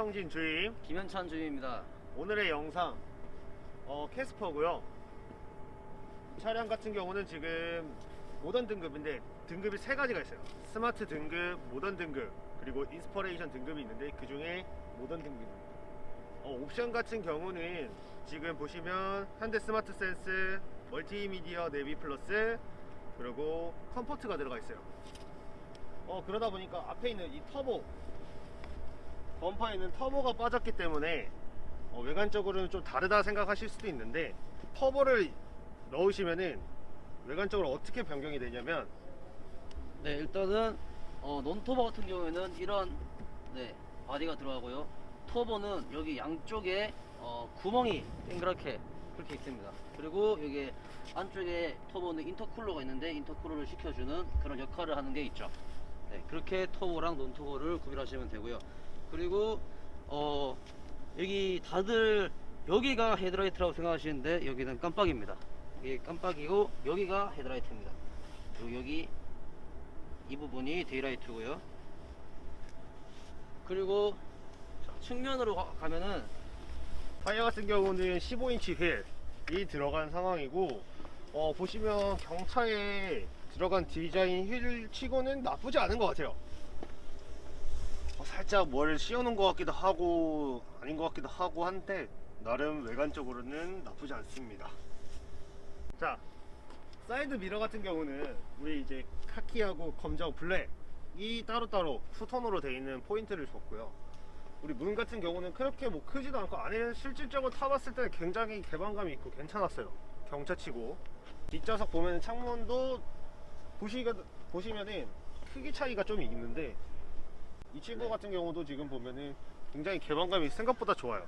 김성진 주임. 김현찬 주임입니다. 오늘의 영상 어, 캐스퍼고요. 차량 같은 경우는 지금 모던 등급인데 등급이 세 가지가 있어요. 스마트 등급, 모던 등급 그리고 인스퍼레이션 등급이 있는데 그 중에 모던 등급입니다. 어, 옵션 같은 경우는 지금 보시면 현대 스마트 센스 멀티미디어 내비 플러스 그리고 컴포트가 들어가 있어요. 어 그러다 보니까 앞에 있는 이 터보 범퍼에 있는 터보가 빠졌기 때문에 어, 외관적으로는 좀 다르다 생각하실 수도 있는데 터보를 넣으시면은 외관적으로 어떻게 변경이 되냐면 네, 일단은 어, 논토버 같은 경우에는 이런 네, 바디가 들어가고요. 터보는 여기 양쪽에 어, 구멍이 동그랗게 그렇게 있습니다. 그리고 여기 안쪽에 터보는 인터쿨러가 있는데 인터쿨러를 시켜주는 그런 역할을 하는 게 있죠. 네, 그렇게 터보랑 논토보를 구별하시면 되고요. 그리고 어, 여기 다들 여기가 헤드라이트라고 생각하시는데 여기는 깜빡입니다. 여기 깜빡이고 여기가 헤드라이트입니다. 그리고 여기 이 부분이 데이라이트고요. 그리고 자, 측면으로 가- 가면은 타이어 같은 경우는 15인치 휠이 들어간 상황이고 어, 보시면 경차에 들어간 디자인 휠 치고는 나쁘지 않은 것 같아요 어, 살짝 뭘 씌워놓은 것 같기도 하고 아닌 것 같기도 하고 한데 나름 외관적으로는 나쁘지 않습니다. 자 사이드 미러 같은 경우는 우리 이제 카키하고 검정 블랙이 따로따로 투톤으로 되어 있는 포인트를 줬고요. 우리 문 같은 경우는 그렇게 뭐 크지도 않고 안에 실질적으로 타봤을 때는 굉장히 개방감이 있고 괜찮았어요. 경차치고. 뒷좌석 보면 창문도 보시가, 보시면은 크기 차이가 좀 있는데 이 친구 같은 경우도 지금 보면은 굉장히 개방감이 생각보다 좋아요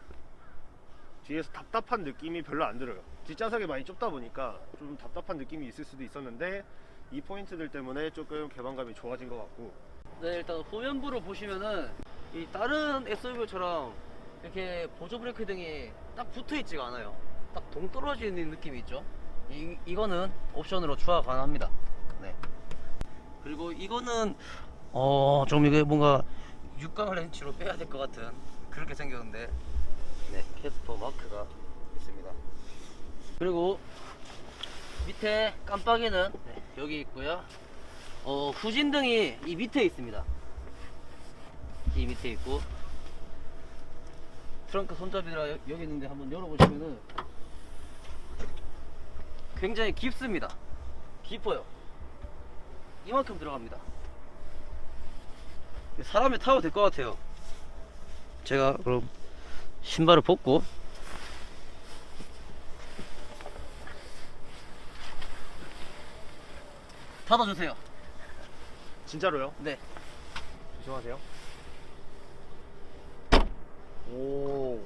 뒤에서 답답한 느낌이 별로 안 들어요 뒷좌석이 많이 좁다 보니까 좀 답답한 느낌이 있을 수도 있었는데 이 포인트들 때문에 조금 개방감이 좋아진 것 같고 네 일단 후면부를 보시면은 이 다른 SUV처럼 이렇게 보조 브레이크 등이 딱 붙어 있지가 않아요. 딱 동떨어지는 느낌이 있죠. 이 이거는 옵션으로 추가 가능합니다. 네. 그리고 이거는 어 좀 이게 뭔가 육각 렌치로 빼야 될 것 같은 그렇게 생겼는데 네 캐스퍼 마크가 있습니다. 그리고 밑에 깜빡이는 네, 여기 있고요. 어, 후진등이 이 밑에 있습니다. 이 밑에 있고 트렁크 손잡이라 여- 여기 있는데 한번 열어보시면은 굉장히 깊습니다. 깊어요. 이만큼 들어갑니다. 사람이 타도 될 것 같아요. 제가 그럼 신발을 벗고 닫아주세요. 진짜로요? 네. 조심하세요. 오,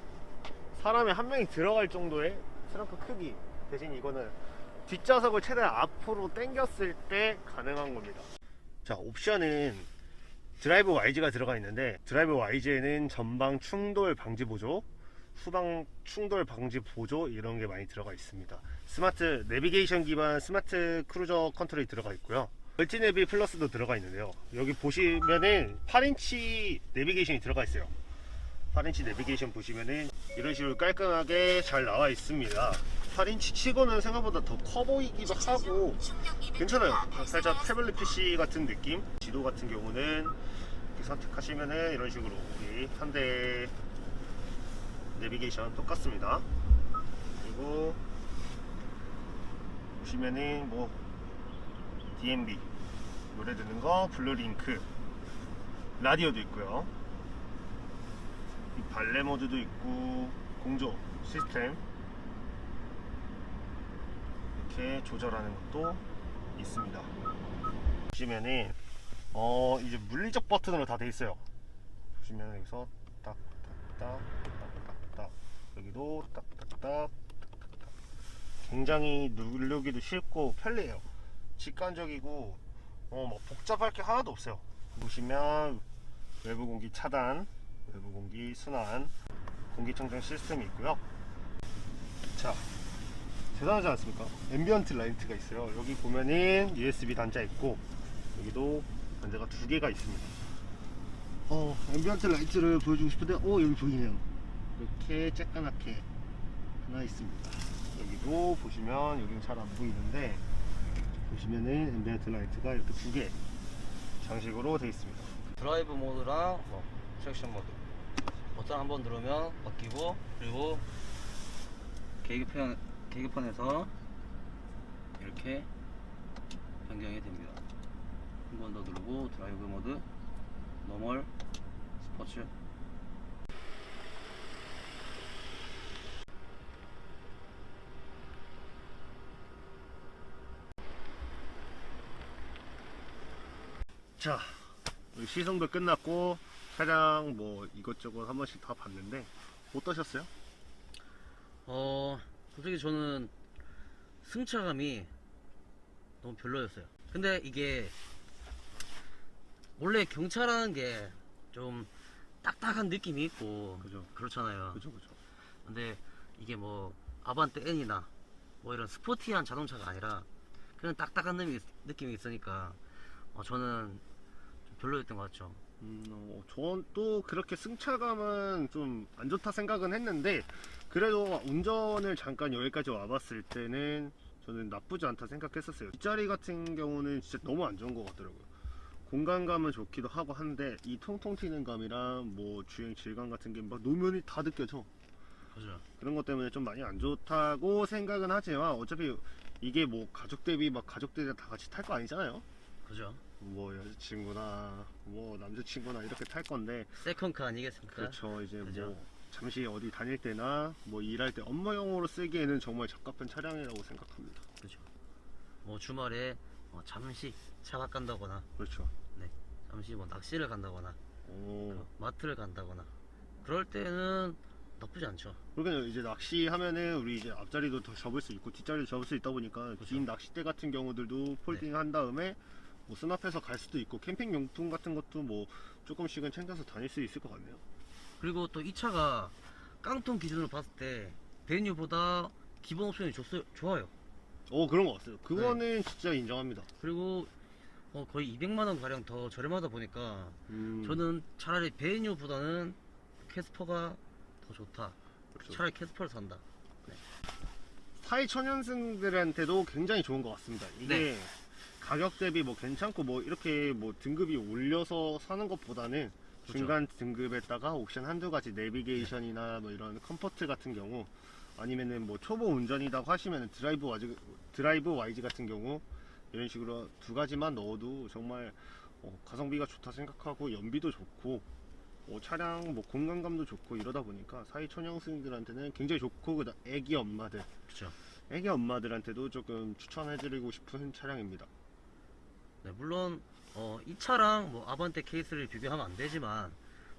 사람이 한 명이 들어갈 정도의 트렁크 크기. 대신 이거는 뒷좌석을 최대한 앞으로 당겼을 때 가능한 겁니다. 자, 옵션은 드라이브 YG가 들어가 있는데 드라이브 YG에는 전방 충돌 방지 보조, 후방 충돌 방지 보조 이런 게 많이 들어가 있습니다. 스마트 내비게이션 기반 스마트 크루저 컨트롤이 들어가 있고요. 멀티내비 플러스도 들어가 있는데요. 여기 보시면은 8인치 내비게이션이 들어가 있어요. 8인치 내비게이션 보시면은 이런 식으로 깔끔하게 잘 나와 있습니다. 8인치 치고는 생각보다 더 커 보이기도 하고 괜찮아요. 살짝 태블릿 PC 같은 느낌. 지도 같은 경우는 선택하시면은 이런 식으로 우리 현대 내비게이션 똑같습니다. 그리고 보시면은 뭐 DMB 노래 듣는 거 블루링크 라디오도 있고요 이 발레 모드도 있고 공조 시스템 이렇게 조절하는 것도 있습니다. 보시면은 어 이제 물리적 버튼으로 다 돼 있어요. 보시면 여기서 딱딱딱딱딱 여기도 딱딱딱. 굉장히 누르기도 쉽고 편리해요. 직관적이고 어, 뭐 복잡할 게 하나도 없어요. 보시면 외부 공기 차단, 외부 공기 순환, 공기청정 시스템이 있고요. 자, 대단하지 않습니까? 앰비언트 라이트가 있어요. 여기 보면은 USB 단자 있고 여기도 단자가 두 개가 있습니다. 어, 앰비언트 라이트를 보여주고 싶은데, 어, 여기 보이네요. 이렇게 쬐까맣게 하나 있습니다. 여기도 보시면, 여기는 잘 안 보이는데, 보시면은 앰비언트 라이트가 이렇게 두 개 장식으로 되어 있습니다. 드라이브 모드랑 뭐 트랙션 모드 버튼 한 번 누르면 바뀌고 그리고 계기판 계기판에서 이렇게 변경이 됩니다. 한 번 더 누르고 드라이브 모드 노멀 스포츠 자, 시승도 끝났고, 차량 뭐 이것저것 한 번씩 다 봤는데, 어떠셨어요? 어 솔직히 저는 승차감이 너무 별로였어요. 근데 이게 원래 경차라는 게 좀 딱딱한 느낌이 있고 그죠. 그렇잖아요. 그죠, 그죠. 근데 이게 뭐 아반떼 N이나 뭐 이런 스포티한 자동차가 아니라 그냥 딱딱한 느낌이, 느낌이 있으니까 어, 저는 좀 별로였던 것 같죠. 음, 어, 저는 또 그렇게 승차감은 좀 안 좋다 생각은 했는데 그래도 운전을 잠깐 여기까지 와봤을 때는 저는 나쁘지 않다 생각했었어요. 뒷자리 같은 경우는 진짜 너무 안 좋은 것 같더라고요. 공간감은 좋기도 하고 한데 이 통통 튀는 감이랑 뭐 주행 질감 같은 게 막 노면이 다 느껴져. 그죠. 그런 것 때문에 좀 많이 안 좋다고 생각은 하지만 어차피 이게 뭐 가족 대비 막 가족들이 다 같이 탈 거 아니잖아요. 그죠. 뭐 여자친구나 뭐 남자친구나 이렇게 탈 건데 세컨카 아니겠습니까? 그렇죠. 이제 그죠. 뭐 잠시 어디 다닐 때나 뭐 일할 때 업무용으로 쓰기에는 정말 적합한 차량이라고 생각합니다. 그죠. 뭐 주말에 뭐 잠시 차가 간다거나 그렇죠. 잠시 뭐 낚시를 간다거나 오. 그 마트를 간다거나 그럴 때는 나쁘지 않죠. 그러니까 이제 낚시하면은 우리 이제 앞자리도 더 접을 수 있고 뒷자리도 접을 수 있다 보니까 그렇죠. 긴 낚싯대 같은 경우들도 폴딩 한 다음에 뭐 수납해서 갈 수도 있고 캠핑 용품 같은 것도 뭐 조금씩은 챙겨서 다닐 수 있을 것 같네요. 그리고 또 이 차가 깡통 기준으로 봤을 때 베뉴보다 기본 옵션이 좋어요, 좋아요. 오 그런 것 같아요. 그거는 진짜 인정합니다. 그리고 어, 거의 200만 원 가량 더 저렴하다 보니까 음, 저는 차라리 베뉴보다는 캐스퍼가 더 좋다. 그렇죠. 차라리 캐스퍼를 산다. 사회 초년생들한테도 굉장히 좋은 것 같습니다. 이게 네. 가격 대비 뭐 괜찮고 뭐 이렇게 뭐 등급이 올려서 사는 것보다는 그렇죠. 중간 등급에다가 옵션 한두 가지 내비게이션이나 뭐 이런 컴포트 같은 경우 아니면은 뭐 초보 운전이라고 하시면 드라이브 와이즈 드라이브 와이즈 같은 경우 이런 식으로 두 가지만 넣어도 정말 어, 가성비가 좋다 생각하고 연비도 좋고 어, 차량 뭐 공간감도 좋고 이러다 보니까 사회 초년생들한테는 굉장히 좋고 그다음 애기 엄마들 그렇죠. 애기 엄마들한테도 조금 추천해드리고 싶은 차량입니다. 네, 물론 어, 이 차랑 뭐 아반떼 케이스를 비교하면 안 되지만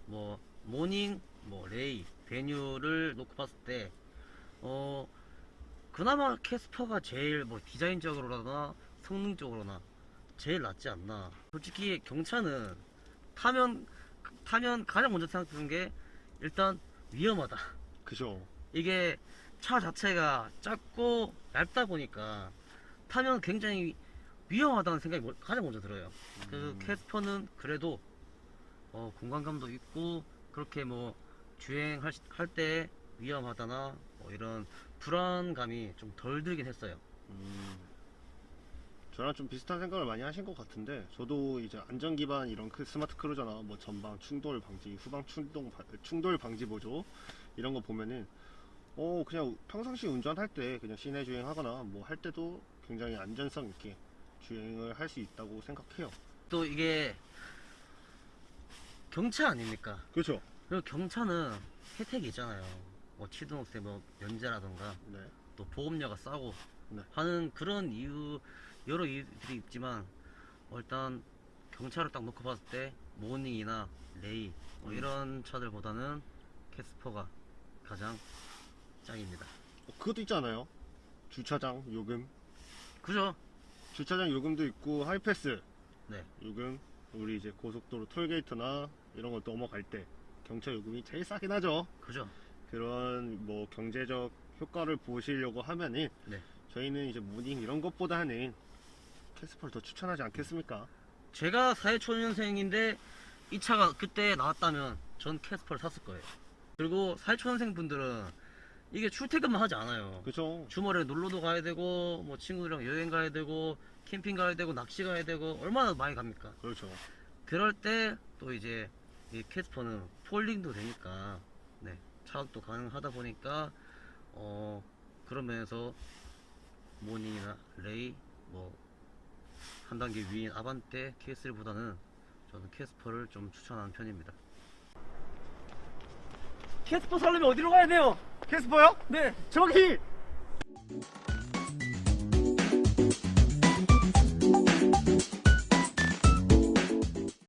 뭐 모닝, 뭐 레이, 베뉴를 놓고 봤을 때 어, 그나마 캐스퍼가 제일 뭐 디자인적으로나 성능적으로나 제일 낫지 않나. 솔직히 경차는 타면 타면 가장 먼저 생각드는 게 일단 위험하다. 그죠? 이게 차 자체가 작고 얇다 보니까 타면 굉장히 위험하다는 생각이 mo- 가장 먼저 들어요. 그 음. 캐스퍼는 그래도 어, 공간감도 있고 그렇게 뭐 주행할 때 위험하다나 뭐 이런 불안감이 좀 덜 들긴 했어요. 음, 저랑 좀 비슷한 생각을 많이 하신 것 같은데 저도 이제 안전 기반 이런 크- 스마트 크루저나 뭐 전방 충돌 방지, 후방 충동 바- 충돌 방지 보조 이런 거 보면은 어 그냥 평상시 운전할 때 그냥 시내 주행하거나 뭐 할 때도 굉장히 안전성 있게 주행을 할 수 있다고 생각해요. 또 이게 경차 아닙니까? 그렇죠. 그리고 경차는 혜택이 있잖아요. 뭐 취등록세 뭐 면제라던가 네. 또 보험료가 싸고 네. 하는 그런 이유 여러 이유들이 있지만 어, 일단 경차를 딱 놓고 봤을 때 모닝이나 레이 뭐 음. 이런 차들보다는 캐스퍼가 가장 짱입니다. 어, 그것도 있잖아요. 주차장 요금, 그죠? 주차장 요금도 있고 하이패스 네. 요금 우리 이제 고속도로 톨게이트나 이런 거 넘어갈 때 경차 요금이 제일 싸긴 하죠. 그죠? 그런 뭐 경제적 효과를 보시려고 하면은 네. 저희는 이제 모닝 이런 것보다는 캐스퍼를 더 추천하지 않겠습니까? 제가 사회초년생인데 이 차가 그때 나왔다면 전 캐스퍼를 샀을 거예요. 그리고 사회초년생 분들은 이게 출퇴근만 하지 않아요. 그쵸. 주말에 놀러도 가야 되고 뭐 친구들이랑 여행 가야 되고 캠핑 가야 되고 낚시 가야 되고 얼마나 많이 갑니까? 그렇죠. 그럴 때 또 이제 이 캐스퍼는 폴링도 되니까 네 차박도 가능하다 보니까 어 그런 면에서 모닝이나 레이 뭐 한 단계 위인 아반떼 KS3보다는 저는 캐스퍼를 좀 추천하는 편입니다. 캐스퍼 살려면 어디로 가야 돼요? 캐스퍼요? 네. 저기!